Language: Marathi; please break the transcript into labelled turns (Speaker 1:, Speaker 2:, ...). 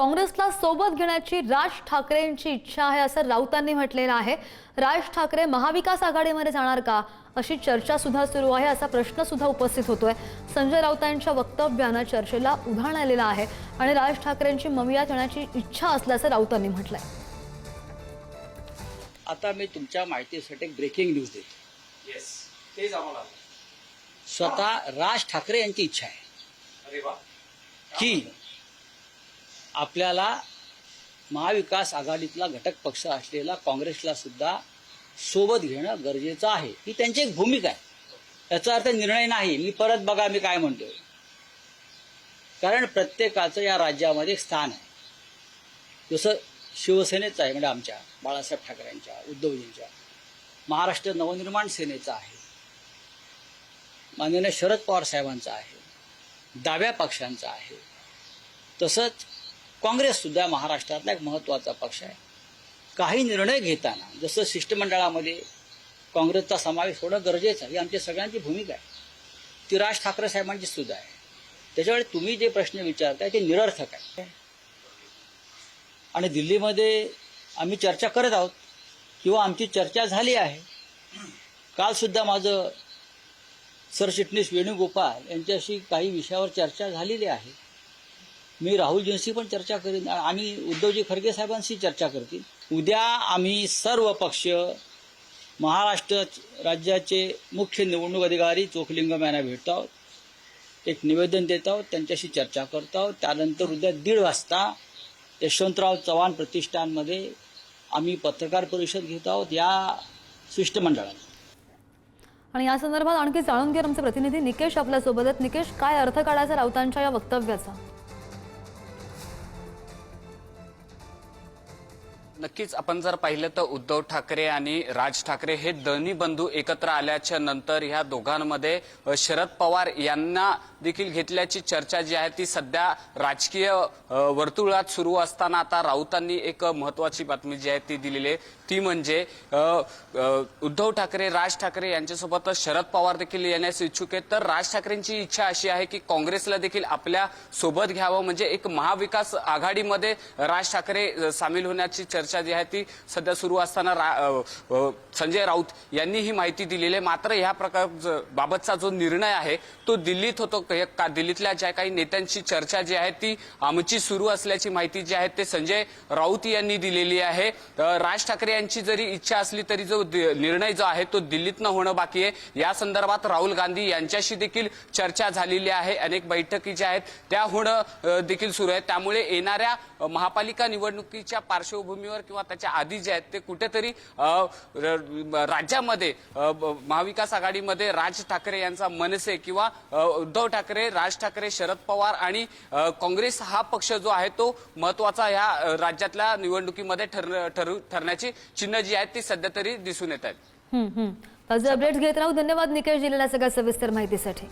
Speaker 1: काँग्रेसला सोबत घेण्याची राज ठाकरेंची इच्छा आहे असं राऊतांनी म्हटलेलं आहे. राज ठाकरे महाविकास आघाडीमध्ये जाणार का? अशी चर्चा सुद्धा सुरू आहे असा प्रश्न सुद्धा उपस्थित होतोय. संजय राऊतांच्या वक्तव्यानं चर्चेला उधाण आलेलं आहे आणि राज ठाकरेंची ममियात येण्याची इच्छा असल्याचं राऊतांनी म्हटलंय.
Speaker 2: आता मी तुमच्या माहितीसाठी एक ब्रेकिंग न्यूज देतो.
Speaker 3: येस तेच आम्हाला.
Speaker 2: स्वतः राज ठाकरे यांची इच्छा आहे. की आपल्याला महाविकास आघाडीतला घटक पक्ष असलेला काँग्रेसला सुद्धा सोबत घेणं गरजेचं आहे. ही त्यांची एक भूमिका आहे. याचा अर्थ निर्णय नाही. मी परत बघा मी काय म्हणतोय. कारण प्रत्येकाचं या राज्यामध्ये एक स्थान आहे. जसं शिवसेनेचं आहे म्हणजे आमच्या बाळासाहेब ठाकरेंच्या उद्धवजींच्या. महाराष्ट्र नवनिर्माण सेनेचा आहे. माननीय शरद पवार साहेबांचा आहे. डाव्या पक्षांचा आहे. तसंच काँग्रेससुद्धा महाराष्ट्रातला एक महत्त्वाचा पक्ष आहे. काही निर्णय घेताना जसं शिष्टमंडळामध्ये काँग्रेसचा समावेश होणं गरजेचं आहे ही आमच्या सगळ्यांची भूमिका आहे. ती राज ठाकरे साहेबांची सुद्धा आहे. त्याच्यामुळे तुम्ही जे प्रश्न विचारताय ते निरर्थक आहे. आणि दिल्लीमध्ये आम्ही चर्चा करत आहोत किंवा आमची चर्चा झाली आहे. कालसुद्धा माझं सरचिटणीस वेणुगोपाल यांच्याशी काही विषयावर चर्चा झालेली आहे. मी राहुलजींशी पण चर्चा करीन. आम्ही उद्धवजी खरगे साहेबांशी चर्चा करतील. उद्या आम्ही सर्व पक्ष महाराष्ट्र राज्याचे मुख्य निवडणूक अधिकारी चोखलिंगम यांना भेटतो आहोत. एक निवेदन देत आहोत त्यांच्याशी चर्चा करतो आहोत. त्यानंतर उद्या दीड वाजता यशवंतराव चव्हाण प्रतिष्ठानमध्ये आम्ही पत्रकार परिषद घेत आहोत या शिष्टमंडळाने
Speaker 1: आणि या संदर्भात आणखी जाणून घेऊन आमचे प्रतिनिधी निकेश आपल्यासोबत आहेत. निकेश काय अर्थ काढायचा राऊतांच्या या वक्तव्याचा?
Speaker 3: नक्कीच आपण जर पाहिलं तर उद्धव ठाकरे आणि राज ठाकरे हे दोन्ही बंधू एकत्र आल्याच्यानंतर ह्या दोघांमध्ये शरद पवार यांना देखील घेतल्याची चर्चा जी आहे ती सध्या राजकीय वर्तुळात सुरू असताना आता राऊतांनी एक महत्वाची बातमी जी आहे ती दिलेली आहे. ती म्हणजे उद्धव ठाकरे राज ठाकरे यांच्यासोबत शरद पवार देखील येण्यास इच्छुक आहेत. तर राज ठाकरेंची इच्छा अशी आहे की काँग्रेसला देखील आपल्यासोबत घ्यावं. म्हणजे एक महाविकास आघाडीमध्ये राज ठाकरे सामील होण्याची चर्चा जी आहे ती सध्या सुरू असताना रा- संजय राऊत यांनी ही माहिती दिलेली आहे. मात्र ह्या प्रकार ज- बाबतचा जो निर्णय आहे तो दिल्लीत होतो. का दिल्लीतल्या ज्या काही नेत्यांची चर्चा जी आहे ती आमची सुरू असल्याची माहिती जी आहे ते संजय राऊत यांनी दिलेली आहे. राज ठाकरे यांची जरी इच्छा असली तरी जो निर्णय जो आहे तो दिल्लीतनं होणं बाकी आहे. या संदर्भात राहुल गांधी यांच्याशी देखील चर्चा झालेली आहे. अनेक बैठकी ज्या आहेत त्या होणं देखील सुरू आहे त्यामुळे येणाऱ्या महापालिका निवडणुकीच्या पार्श्वभूमीवर किंवा त्याच्या आधी जे आहेत ते कुठेतरी राज्यामध्ये महाविकास आघाडीमध्ये राज ठाकरे यांचा मनसे किंवा उद्धव ठाकरे ठाकरे राज ठाकरे शरद पवार आणि काँग्रेस हा पक्ष जो आहे तो महत्त्वाचा ह्या राज्यातल्या निवडणुकीमध्ये ठरण्याची चिन्ह जी आहेत ती सध्या तरी दिसून येत आहेत.
Speaker 1: ताजे अपडेट्स घेत राहू. धन्यवाद निकेश दिलेल्या सगळ्या सविस्तर माहितीसाठी.